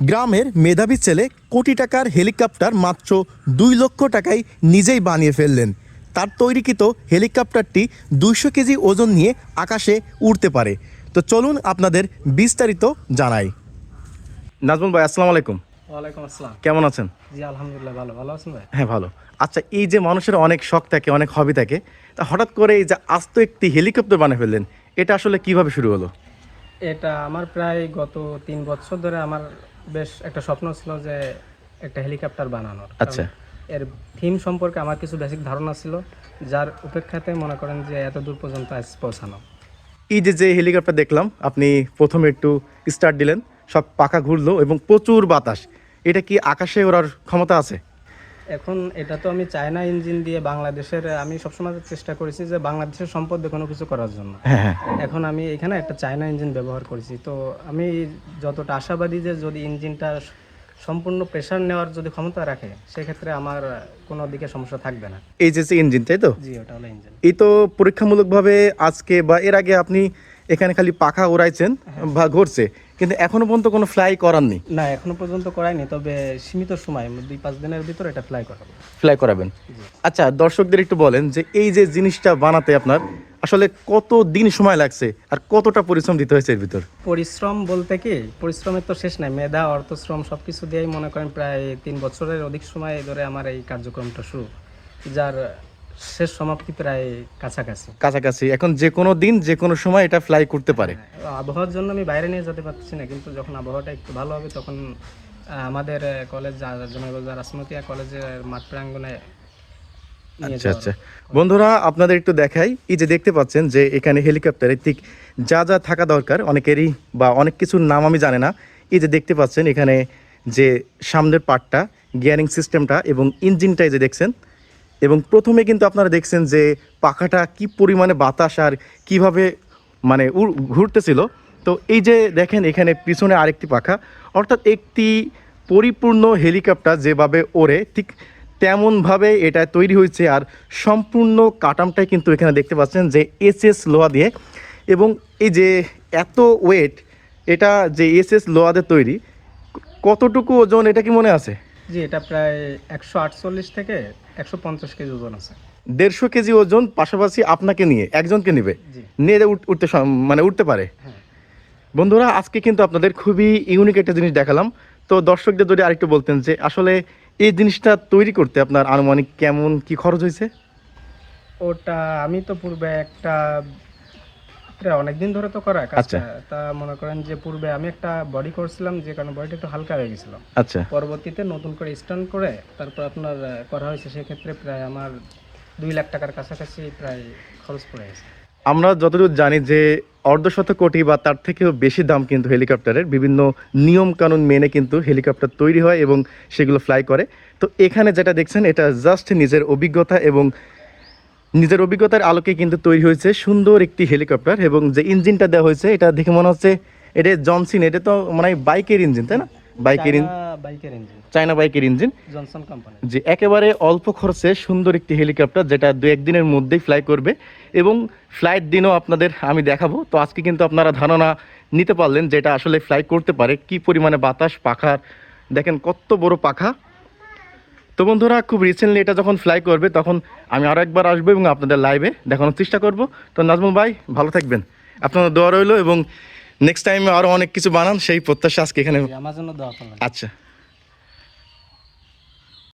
গ্রামের মেধাবী ছেলে কোটি টাকার হেলিকপ্টার মাত্র দুই লক্ষ টাকায় নিজেই বানিয়ে ফেললেন। তার তৈরিকৃত হেলিকপ্টারটি দুইশো কেজি ওজন নিয়ে আকাশে উড়তে পারে। তো চলুন আপনাদের বিস্তারিত জানাই। নাজমুল ভাই আসসালামু আলাইকুম। ওয়ালাইকুম আসসালাম। কেমন আছেন? জি আলহামদুলিল্লাহ ভালো। ভালো আছেন ভাই? হ্যাঁ ভালো। আচ্ছা এই যে মানুষের অনেক শখ থাকে অনেক হবি থাকে তা হঠাৎ করে এই যে আস্ত একটি হেলিকপ্টার বানিয়ে ফেললেন এটা আসলে কীভাবে শুরু হলো? এটা আমার প্রায় গত তিন বছর ধরে আমার বেশ একটা স্বপ্ন ছিল যে একটা হেলিকপ্টার বানানোর। আচ্ছা। এর থিম সম্পর্কে আমার কিছু বেসিক ধারণা ছিল যার উপেক্ষাতে মনে করেন যে এত দূর পর্যন্ত আজ পৌঁছানো। এই যে যে হেলিকপ্টার দেখলাম আপনি প্রথমে একটু স্টার্ট দিলেন সব পাখা ঘুরলো এবং প্রচুর বাতাস। এটা কি আকাশে ওড়ার ক্ষমতা আছে? এখন এটা তো আমি চায়না ইঞ্জিন দিয়ে বাংলাদেশের আমি সবসময় চেষ্টা করেছি যে বাংলাদেশের সম্পদ কোনো কিছু করার জন্য। হ্যাঁ হ্যাঁ। এখন আমি এখানে একটা চায়না ইঞ্জিন ব্যবহার করেছি। তো আমি যতটা আশাবাদী যে যদি ইঞ্জিনটা সম্পূর্ণ প্রেশার নেওয়ার যদি ক্ষমতা রাখে সেক্ষেত্রে আমার কোনো দিকে সমস্যা থাকবে না। এই যে ইঞ্জিন তাই তো? জি ওটা হলো ইঞ্জিন। এই তো পরীক্ষামূলকভাবে আজকে বা এর আগে আপনি এখানে খালি পাখা উড়াইছেন বা ঘুরছে। কিন্তু এখনও পর্যন্ত কোনো ফ্লাই করাননি? না এখনও পর্যন্ত করাইনি তবে সীমিত সময় দুই পাঁচ দিনের ভিতর এটা ফ্লাই করাবো। ফ্লাই করাবেন। আচ্ছা দর্শকদের একটু বলেন যে এই যে জিনিসটা বানাতে আপনার আসলে কত দিন সময় লাগছে আর কতটা পরিশ্রম দিতে হয়েছে এর ভিতর? পরিশ্রম বলতে কি পরিশ্রমের তো শেষ নাই মেধা অর্থশ্রম সব কিছু দিয়েই মনে করেন প্রায় তিন বছরের অধিক সময় ধরে আমার এই কার্যক্রমটা শুরু। যার শেষ সমাপ্তি প্রায় কাছাকাছি। কাছাকাছি। এখন যে কোনো দিন যে কোনো সময় এটা ফ্লাই করতে পারে। আবহাওয়ার জন্য আমি বাইরে নিয়ে যেতে পারছি না কিন্তু যখন আবহাওয়াটা একটু ভালো হবে তখন আমাদের কলেজ জমাইবাজার আসমতিয়া কলেজের মাঠ প্রাঙ্গনে আচ্ছা আচ্ছা। বন্ধুরা আপনাদের একটু দেখাই। এই যে দেখতে পাচ্ছেন যে এখানে হেলিকপ্টারে ঠিক যা যা থাকা দরকার অনেকেরই বা অনেক কিছুর নাম আমি জানি না। এই যে দেখতে পাচ্ছেন এখানে যে সামনের পার্টটা গিয়ারিং সিস্টেমটা এবং ইঞ্জিনটাই যে দেখছেন এবং প্রথমে কিন্তু আপনারা দেখছেন যে পাখাটা কি পরিমাণে বাতাস আর কীভাবে মানে ঘুরতেছিল। তো এই যে দেখেন এখানে পিছনে আরেকটি পাখা, অর্থাৎ একটি পরিপূর্ণ হেলিকপ্টার যেভাবে ওড়ে, ঠিক তেমনভাবে এটা তৈরি হয়েছে আর সম্পূর্ণ কাটামটাই কিন্তু এখানে দেখতে পাচ্ছেন যে এসএস লোহা দিয়ে। এবং এই যে এত ওয়েট, এটা যে এস এস এসএস লোহাদের তৈরি, কতটুকু ওজন, এটা কি মনে আছে? জি, এটা প্রায় একশো আটচল্লিশ থেকে একশো পঞ্চাশ কেজি ওজন আছে। দেড়শো কেজি ওজন পাশাপাশি আপনাকে নিয়ে একজনকে নিবে? নিয়ে উঠতে মানে উঠতে পারে? হ্যাঁ। বন্ধুরা আজকে কিন্তু আপনাদের খুবই ইউনিক একটা জিনিস দেখালাম। তো দর্শকদের যদি আরেকটু বলতেন যে আসলে এই জিনিসটা তৈরি করতে আপনার আনুমানিক কেমন কি খরচ হয়েছে? ওটা আমি তো পূর্বে একটা অনেকদিন ধরে তো করা কাজটা। আচ্ছা। তা মনে করেন যে পূর্বে আমি একটা বডি করছিলাম যে কারণে বডিটা একটু হালকা হয়ে গেছিল। আচ্ছা। পরবর্তীতে নতুন করে স্টান করে তারপর আপনার করা হয়েছে সেক্ষেত্রে প্রায় আমার দুই লাখ টাকার কাছাকাছি প্রায় খরচ পড়ে গেছে। আমরা যতদূর জানি যে অর্ধশত কোটি বা তার থেকেও বেশি দাম কিন্তু হেলিকপ্টারের। বিভিন্ন নিয়ম কানুন মেনে কিন্তু হেলিকপ্টার তৈরি হয় এবং সেগুলো ফ্লাই করে। তো এখানে যেটা দেখছেন এটা জাস্ট নিজের অভিজ্ঞতা এবং নিজের অভিজ্ঞতার আলোকে কিন্তু তৈরি হয়েছে সুন্দর একটি হেলিকপ্টার এবং যে ইঞ্জিনটা দেওয়া হয়েছে এটা দেখে মনে হচ্ছে এটা জনসিন এটা তো মানে বাইকের ইঞ্জিন তাই না? বাইকের বাইকের ইঞ্জিন। চায়না বাইকের ইঞ্জিন। জনসন কোম্পানি যে একেবারে অল্প খরচে সুন্দর একটি হেলিকপ্টার যেটা দু একদিনের মধ্যেই ফ্লাই করবে এবং ফ্লাইট দিনও আপনাদের আমি দেখাবো। তো আজকে কিন্তু আপনারা ধারণা নিতে পারলেন যেটা আসলে ফ্লাই করতে পারে কি পরিমাণে বাতাস পাখার দেখেন কত বড় পাখা। তো বন্ধুরা খুব রিসেন্টলি এটা যখন ফ্লাই করবে তখন আমি আরও একবার আসব এবং আপনাদের লাইভে দেখানোর চেষ্টা করব। তো নাজমুল ভাই ভালো থাকবেন। আপনারা দোয়া রইল এবং নেক্সট টাইমে আরও অনেক কিছু বানান সেই প্রত্যাশা আজকে এখানে আচ্ছা।